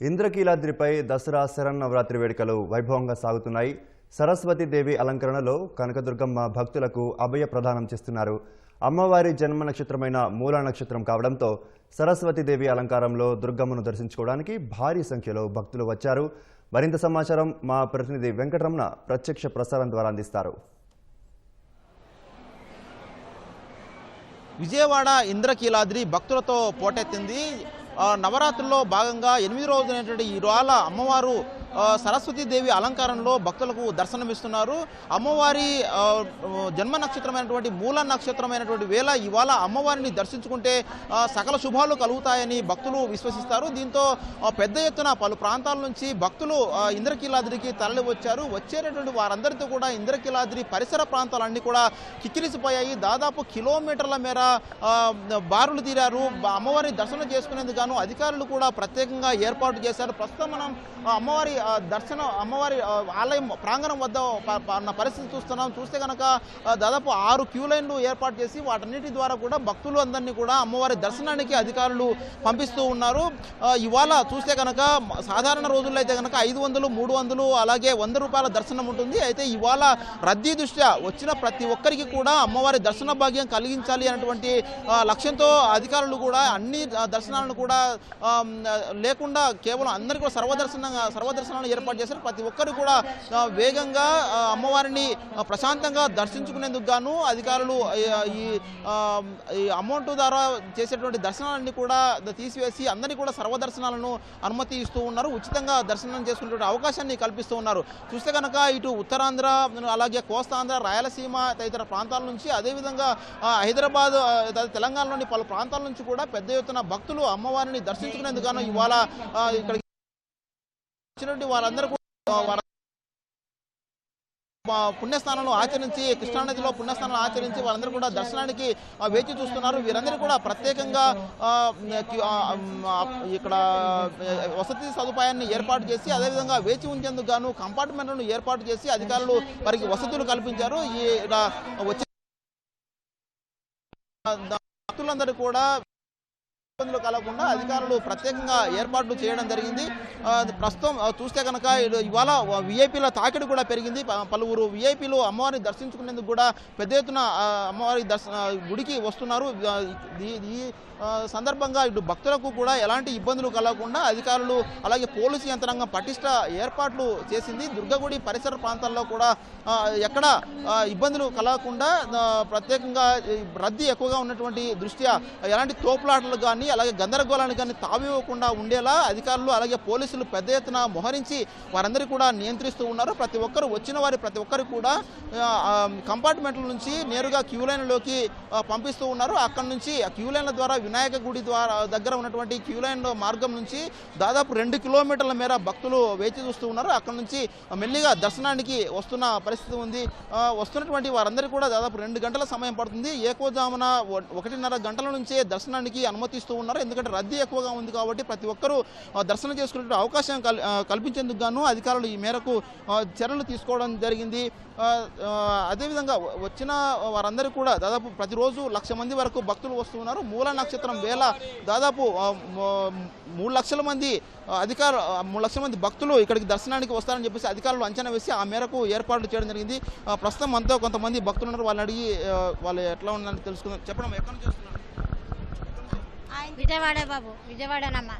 ఇంద్రకీలాద్రిపై దసరా శరన్నవరాత్రి వేడుకలు వైభవంగా సాగుతున్నాయి. సరస్వతీదేవి అలంకరణలో కనకదుర్గమ్మ భక్తులకు అభయ ప్రదానం చేస్తున్నారు. అమ్మవారి జన్మ నక్షత్రమైన మూల నక్షత్రం కావడంతో సరస్వతీదేవి అలంకారంలో దుర్గమ్మను దర్శించుకోవడానికి భారీ సంఖ్యలో భక్తులు వచ్చారు. మరింత సమాచారం మా ప్రతినిధి వెంకటరమణ ప్రత్యక్ష ప్రసారం ద్వారా అందిస్తారు. విజయవాడ ఇంద్రకీలాద్రి భక్తులతో పోటెత్తింది నవరాత్రుల్లో భాగంగా ఎనిమిది రోజులైనటువంటి ఈ అమ్మవారు సరస్వతీదేవి అలంకారంలో భక్తులకు దర్శనమిస్తున్నారు. అమ్మవారి జన్మ నక్షత్రమైనటువంటి మూల నక్షత్రమైనటువంటి వేళ ఇవాళ అమ్మవారిని దర్శించుకుంటే సకల శుభాలు కలుగుతాయని భక్తులు విశ్వసిస్తారు. దీంతో పెద్ద ఎత్తున పలు ప్రాంతాల నుంచి భక్తులు ఇంద్రకీలాద్రికి తరలి వచ్చారు వచ్చేటటువంటి వారందరితో కూడా ఇంద్రకీలాద్రి పరిసర ప్రాంతాలన్నీ కూడా కిక్కిరిసిపోయాయి దాదాపు కిలోమీటర్ల మేర బారులు తీరారు. అమ్మవారి దర్శనం చేసుకునేందుకు గాను అధికారులు కూడా ప్రత్యేకంగా ఏర్పాటు చేశారు. ప్రస్తుతం మనం అమ్మవారి దర్శనం అమ్మవారి ఆలయం ప్రాంగణం వద్ద ఉన్న పరిస్థితి చూస్తున్నాం. చూస్తే కనుక దాదాపు ఆరు క్యూ లైన్లు ఏర్పాటు చేసి వాటన్నిటి ద్వారా కూడా భక్తులు అందరినీ కూడా అమ్మవారి దర్శనానికి అధికారులు పంపిస్తూ ఉన్నారు. ఇవాళ చూస్తే కనుక సాధారణ రోజుల్లో అయితే కనుక ఐదు వందలు మూడు వందలు అలాగే వంద రూపాయల దర్శనం ఉంటుంది. అయితే ఇవాళ రద్దీ దృష్ట్యా వచ్చిన ప్రతి ఒక్కరికి కూడా అమ్మవారి దర్శన భాగ్యం కలిగించాలి అనేటువంటి లక్ష్యంతో అధికారులు కూడా అన్ని దర్శనాలను కూడా లేకుండా కేవలం అందరికీ కూడా సర్వదర్శనంగా దర్శనాలను ఏర్పాటు చేశారు. ప్రతి ఒక్కరు కూడా వేగంగా అమ్మవారిని ప్రశాంతంగా దర్శించుకునేందుకు గాను అధికారులు ఈ అమౌంట్ ద్వారా చేసేటువంటి దర్శనాలన్నీ కూడా తీసివేసి అందరినీ కూడా సర్వదర్శనాలను అనుమతి ఇస్తూ ఉన్నారు. ఉచితంగా దర్శనం చేసుకునేటువంటి అవకాశాన్ని కల్పిస్తూ ఉన్నారు. చూస్తే కనుక ఇటు ఉత్తరాంధ్ర అలాగే కోస్తాంధ్ర రాయలసీమ తదితర ప్రాంతాల నుంచి అదేవిధంగా హైదరాబాద్ తెలంగాణలోని పలు ప్రాంతాల నుంచి కూడా పెద్ద ఎత్తున భక్తులు అమ్మవారిని దర్శించుకునేందుకు గాను ఇవాళ ఇక్కడ ఇక్కడికి వచ్చినటువంటి వారందరూ కూడా పుణ్యస్నానాలు ఆచరించి కృష్ణానదిలో పుణ్యస్నానాలు ఆచరించి వాళ్ళందరూ కూడా దర్శనానికి వేచి చూస్తున్నారు. వీరందరూ కూడా ప్రత్యేకంగా ఇక్కడ వసతి సదుపాయాన్ని ఏర్పాటు చేసి అదేవిధంగా వేచి ఉంచేందుకు గాను కంపార్ట్మెంట్లను ఏర్పాటు చేసి అధికారులు వారికి వసతులు కల్పించారు. ఈ వచ్చే భక్తులందరూ కూడా ఇబ్బందులు కలగకుండా అధికారులు ప్రత్యేకంగా ఏర్పాట్లు చేయడం జరిగింది. ప్రస్తుతం చూస్తే కనుక ఇవాళ విఐపీల తాకిడి కూడా పెరిగింది. పలువురు విఐపీలు అమ్మవారిని దర్శించుకునేందుకు కూడా పెద్ద ఎత్తున అమ్మవారి దర్శన గుడికి వస్తున్నారు. ఈ- సందర్భంగా ఇటు భక్తులకు కూడా ఎలాంటి ఇబ్బందులు కలగకుండా అధికారులు అలాగే పోలీసు యంత్రాంగం పటిష్ట ఏర్పాట్లు చేసింది. దుర్గగుడి పరిసర ప్రాంతాల్లో కూడా ఎక్కడ ఇబ్బందులు కలగకుండా ప్రత్యేకంగా రద్దీ ఎక్కువగా ఉన్నటువంటి దృష్ట్యా ఎలాంటి తోపులాటలు కానీ అలాగే గందరగోళానికి కానీ తావివ్వకుండా ఉండేలా అధికారులు అలాగే పోలీసులు పెద్ద ఎత్తున మోహరించి వారందరికీ కూడా నియంత్రిస్తూ ఉన్నారు. ప్రతి ఒక్కరు వచ్చిన వారి ప్రతి ఒక్కరు కూడా కంపార్ట్మెంట్ల నుంచి నేరుగా క్యూ లైన్లోకి పంపిస్తూ ఉన్నారు. అక్కడ నుంచి ఆ క్యూ లైన్ల ద్వారా వినాయక గుడి ద్వారా దగ్గర ఉన్నటువంటి క్యూ లైన్ మార్గం నుంచి దాదాపు రెండు కిలోమీటర్ల మేర భక్తులు వేచి చూస్తూ ఉన్నారు. అక్కడ నుంచి మెల్లిగా దర్శనానికి వస్తున్న పరిస్థితి ఉంది. వస్తున్నటువంటి వారందరికీ కూడా దాదాపు రెండు గంటల సమయం పడుతుంది. ఏకోజామున ఒకటిన్నర గంటల నుంచే దర్శనానికి అనుమతిస్తూ ఉన్నారు. ఎందుకంటే రద్దీ ఎక్కువగా ఉంది కాబట్టి ప్రతి ఒక్కరూ ఆ, దర్శనం చేసుకునే అవకాశం కల్ కల్పించేందుకు గాను అధికారులు ఈ మేరకు చర్యలు తీసుకోవడం జరిగింది. అదేవిధంగా వచ్చిన వారందరూ కూడా దాదాపు ప్రతిరోజు లక్ష మంది వరకు భక్తులు వస్తూ ఉన్నారు. మూల నక్షత్రం వేళ దాదాపు మూడు లక్షల మంది అధికారులు మూడు లక్షల మంది భక్తులు ఇక్కడికి దర్శనానికి వస్తారని చెప్పేసి అధికారులు అంచనా వేసి ఆ మేరకు ఏర్పాట్లు చేయడం జరిగింది. ప్రస్తుతం అంతా కొంతమంది భక్తులు ఉన్నారు. వాళ్ళని అడిగి వాళ్ళు ఎట్లా ఉన్నారని తెలుసుకుందాం. చెప్పడం ఎక్కడ నుంచి విజయవాడే బాబు విజయవాడేనమ్మా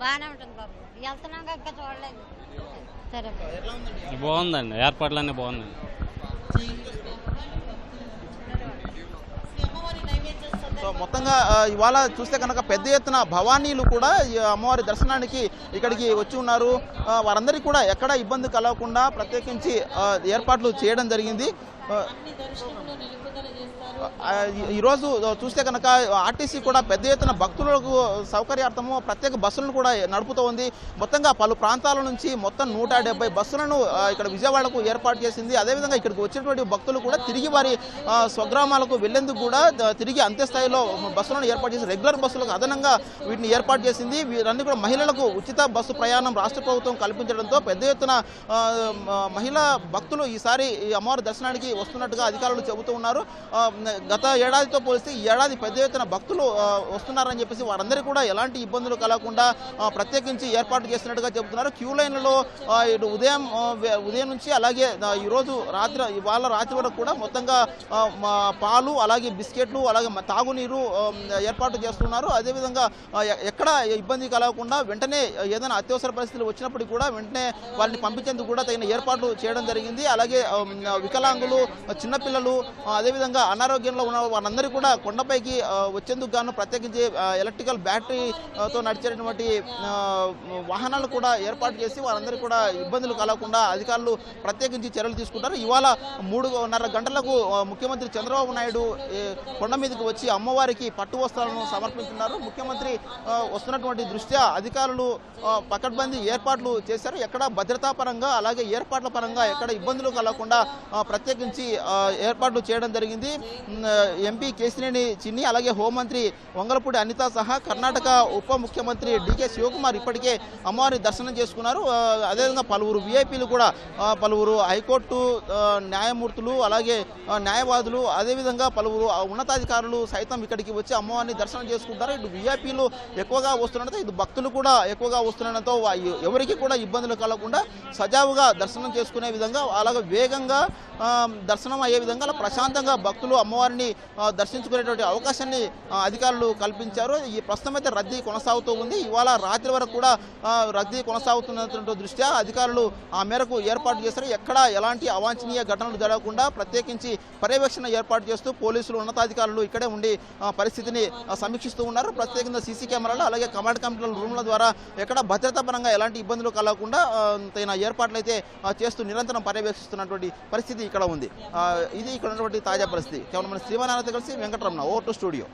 బాగానే ఉంటుంది బాబు. వెళ్తున్నాం ఇంకా చూడలేదు. సరే. బాగుందండి ఏర్పాట్లన్నీ బాగుందండి సో మొత్తంగా ఇవాళ చూస్తే కనుక పెద్ద ఎత్తున భవానీలు కూడా అమ్మవారి దర్శనానికి ఇక్కడికి వచ్చి ఉన్నారు. వారందరికీ కూడా ఎక్కడ ఇబ్బంది కలగకుండా ప్రత్యేకించి ఏర్పాట్లు చేయడం జరిగింది. ఈరోజు చూస్తే కనుక ఆర్టీసీ కూడా పెద్ద ఎత్తున భక్తులకు సౌకర్యార్థము ప్రత్యేక బస్సులను కూడా నడుపుతూ ఉంది. మొత్తంగా పలు ప్రాంతాల నుంచి మొత్తం నూట డెబ్బై బస్సులను ఇక్కడ విజయవాడకు ఏర్పాటు చేసింది. అదేవిధంగా ఇక్కడికి వచ్చినటువంటి భక్తులు కూడా తిరిగి వారి స్వగ్రామాలకు వెళ్ళేందుకు కూడా తిరిగి అంతే స్థాయిలో బస్సులను ఏర్పాటు చేసి రెగ్యులర్ బస్సులకు అదనంగా వీటిని ఏర్పాటు చేసింది. వీరన్నీ కూడా మహిళలకు ఉచిత బస్సు ప్రయాణం రాష్ట్ర ప్రభుత్వం కల్పించడంతో పెద్ద ఎత్తున మహిళా భక్తులు ఈసారి ఈ అమ్మవారి దర్శనానికి వస్తున్నట్టుగా అధికారులు చెబుతూ ఉన్నారు. గత ఏడాదితో పోలిస్తే ఈ ఏడాది పెద్ద ఎత్తున భక్తులు వస్తున్నారని చెప్పేసి వారందరికీ కూడా ఎలాంటి ఇబ్బందులు కలగకుండా ప్రత్యేకించి ఏర్పాటు చేస్తున్నట్టుగా చెబుతున్నారు. క్యూ లైన్లలో ఇటు ఉదయం ఉదయం నుంచి అలాగే ఈరోజు రాత్రి ఇవాళ రాత్రి వరకు కూడా మొత్తంగా పాలు అలాగే బిస్కెట్లు అలాగే తాగునీరు ఏర్పాటు చేస్తున్నారు. అదేవిధంగా ఎక్కడ ఇబ్బంది కలగకుండా వెంటనే ఏదైనా అత్యవసర పరిస్థితులు వచ్చినప్పటికీ కూడా వెంటనే వారిని పంపించేందుకు కూడా తగిన ఏర్పాట్లు చేయడం జరిగింది. అలాగే వికలాంగులు చిన్నపిల్లలు అదేవిధంగా అనారోగ్యంలో ఉన్న వారందరూ కూడా కొండపైకి వచ్చేందుకు గాను ప్రత్యేకించి ఎలక్ట్రికల్ బ్యాటరీతో నడిచేటటువంటి వాహనాలు కూడా ఏర్పాటు చేసి వారందరికీ కూడా ఇబ్బందులు కలగకుండా అధికారులు ప్రత్యేకించి చర్యలు తీసుకుంటారు. ఇవాళ మూడున్నర గంటలకు ముఖ్యమంత్రి చంద్రబాబు నాయుడు కొండ మీదకి వచ్చి అమ్మవారికి పట్టు వస్త్రాలను సమర్పించున్నారు. ముఖ్యమంత్రి వస్తున్నటువంటి దృష్ట్యా అధికారులు పకడ్బందీ ఏర్పాట్లు చేశారు. ఎక్కడ భద్రతా పరంగా అలాగే ఏర్పాట్ల పరంగా ఎక్కడ ఇబ్బందులు కలగకుండా ప్రత్యేకించి ఆ, ఏర్పాట్లు చేయడం జరిగింది. ఎంపీ కేసినేని చిన్ని అలాగే హోంమంత్రి వంగలపూడి అనిత సహా కర్ణాటక ఉప ముఖ్యమంత్రి డికే శివకుమార్ ఇప్పటికే అమ్మవారిని దర్శనం చేసుకున్నారు. అదేవిధంగా పలువురు విఐపీలు కూడా పలువురు హైకోర్టు న్యాయమూర్తులు అలాగే న్యాయవాదులు అదేవిధంగా పలువురు ఉన్నతాధికారులు సైతం ఇక్కడికి వచ్చి అమ్మవారిని దర్శనం చేసుకుంటారు. ఇటు విఐపీలు ఎక్కువగా వస్తుండటంతో ఇటు భక్తులు కూడా ఎక్కువగా వస్తుండటంతో ఎవరికి కూడా ఇబ్బందులు కలగకుండా సజావుగా దర్శనం చేసుకునే విధంగా అలాగే వేగంగా దర్శనం అయ్యే విధంగా అలా ప్రశాంతంగా భక్తులు అమ్మవారిని దర్శించుకునేటువంటి అవకాశాన్ని అధికారులు కల్పించారు. ఈ ప్రస్తుతం అయితే రద్దీ కొనసాగుతూ ఉంది. ఇవాళ రాత్రి వరకు కూడా రద్దీ కొనసాగుతున్నటువంటి దృష్ట్యా అధికారులు ఆ మేరకు ఏర్పాటు చేశారు. ఎక్కడ ఎలాంటి అవాంఛనీయ ఘటనలు జరగకుండా ప్రత్యేకించి పర్యవేక్షణ ఏర్పాటు చేస్తూ పోలీసులు ఉన్నతాధికారులు ఇక్కడే ఉండి పరిస్థితిని సమీక్షిస్తూ ఉన్నారు. ప్రత్యేకంగా సీసీ కెమెరాలు అలాగే కమాండ్ కంట్రోల్ రూమ్ల ద్వారా ఎక్కడ భద్రతా పరంగా ఎలాంటి ఇబ్బందులు కలగకుండా తగిన ఏర్పాట్లు అయితే చేస్తూ నిరంతరం పర్యవేక్షిస్తున్నటువంటి పరిస్థితి ఇక్కడ ఉంది. ఇది ఇక్కడ ఉన్నటువంటి తాజా పరిస్థితి. కేవలం మన శ్రీవానాథ్ కలిసి వెంకటరమణ ఓ టు స్టూడియో.